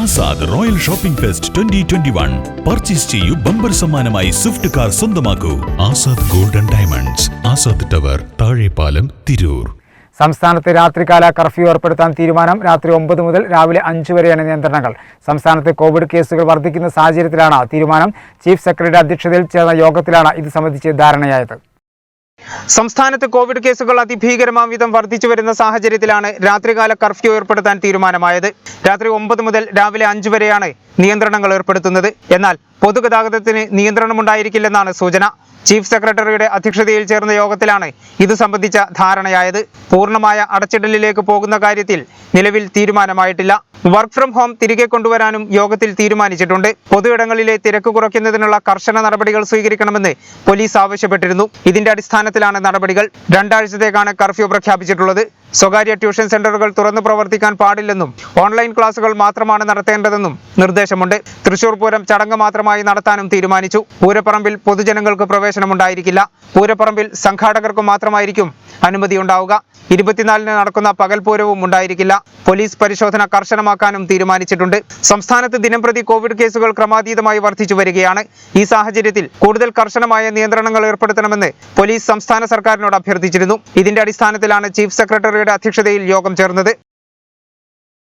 Azad royal shopping fest twenty twenty one. Purchase ചെയ്യൂ bumper സമ്മാനമായി Swift car സ്വന്തമാക്കൂ. Azad golden diamonds Azad tower Thazhepalam Tirur. സംസ്ഥാനത്ത് രാത്രികാല curfew ഏർപ്പെടുത്താൻ തീരുമാനം രാത്രി ഒമ്പത് മുതൽ രാവിലെ അഞ്ച് വരെയാണ് നിയന്ത്രണങ്ങൾ. സംസ്ഥാനത്ത് കോവിഡ് കേസുകൾ വർദ്ധിക്കുന്ന സാഹചര്യത്തിലാണ് തീരുമാനം. ചീഫ് സെക്രട്ടറിയുടെ അധ്യക്ഷതയിൽ ചേർന്ന യോഗത്തിലാണ് ഇത് സംബന്ധിച്ച് ധാരണയായത്. സംസ്ഥാനത്ത് കോവിഡ് കേസുകൾ അതിഭീകരമാം വിധം വർദ്ധിച്ചു വരുന്ന സാഹചര്യത്തിലാണ് രാത്രികാല കർഫ്യൂ ഏർപ്പെടുത്താൻ തീരുമാനമായത്. രാത്രി ഒമ്പത് മുതൽ രാവിലെ അഞ്ചു വരെയാണ് നിയന്ത്രണങ്ങൾ ഏർപ്പെടുത്തുന്നത്. എന്നാൽ പൊതുഗതാഗതത്തിന് നിയന്ത്രണമുണ്ടായിരിക്കില്ലെന്നാണ് സൂചന. ചീഫ് സെക്രട്ടറിയുടെ അധ്യക്ഷതയിൽ ചേർന്ന യോഗത്തിലാണ് ഇത് സംബന്ധിച്ച ധാരണയായത്. പൂർണമായ അടച്ചിടലിലേക്ക് പോകുന്ന കാര്യത്തിൽ നിലവിൽ തീരുമാനമായിട്ടില്ല. വർക്ക് ഫ്രം ഹോം തിരികെ കൊണ്ടുവരാനും യോഗത്തിൽ തീരുമാനിച്ചിട്ടുണ്ട്. പൊതുയിടങ്ങളിലെ തിരക്ക് കുറയ്ക്കുന്നതിനുള്ള കർശന നടപടികൾ സ്വീകരിക്കണമെന്ന് പോലീസ് ആവശ്യപ്പെട്ടിരുന്നു. ഇതിന്റെ അടിസ്ഥാനത്തിലാണ് നടപടികൾ. രണ്ടാഴ്ചത്തേക്കാണ് കർഫ്യൂ പ്രഖ്യാപിച്ചിട്ടുള്ളത്. സ്വകാര്യ ട്യൂഷൻ സെന്ററുകൾ തുറന്നു പ്രവർത്തിക്കാൻ പാടില്ലെന്നും ഓൺലൈൻ ക്ലാസുകൾ മാത്രമാണ് നടത്തേണ്ടതെന്നും നിർദ്ദേശമുണ്ട്. തൃശൂർ പൂരം ചടങ്ങ് മാത്രമായി നടത്താനും തീരുമാനിച്ചു. പൂരപ്പറമ്പിൽ പൊതുജനങ്ങൾക്ക് പ്രവേശനമുണ്ടായിരിക്കില്ല. പൂരപ്പറമ്പിൽ സംഘാടകർക്ക് മാത്രമായിരിക്കും അനുമതി ഉണ്ടാവുക. ഇരുപത്തിനാലിന് നടക്കുന്ന പകൽ പൂരവും ഉണ്ടായിരിക്കില്ല. പോലീസ് പരിശോധന കർശനമാക്കാനും തീരുമാനിച്ചിട്ടുണ്ട്. സംസ്ഥാനത്ത് ദിനംപ്രതി കോവിഡ് കേസുകൾ ക്രമാതീതമായി വർദ്ധിച്ചു വരികയാണ്. ഈ സാഹചര്യത്തിൽ കൂടുതൽ കർശനമായ നിയന്ത്രണങ്ങൾ ഏർപ്പെടുത്തണമെന്ന് പോലീസ് സംസ്ഥാന സർക്കാരിനോട് അഭ്യർത്ഥിച്ചിരുന്നു. ഇതിന്റെ അടിസ്ഥാനത്തിലാണ് ചീഫ് സെക്രട്ടറിയുടെ അധ്യക്ഷതയിൽ യോഗം ചേർന്നത്.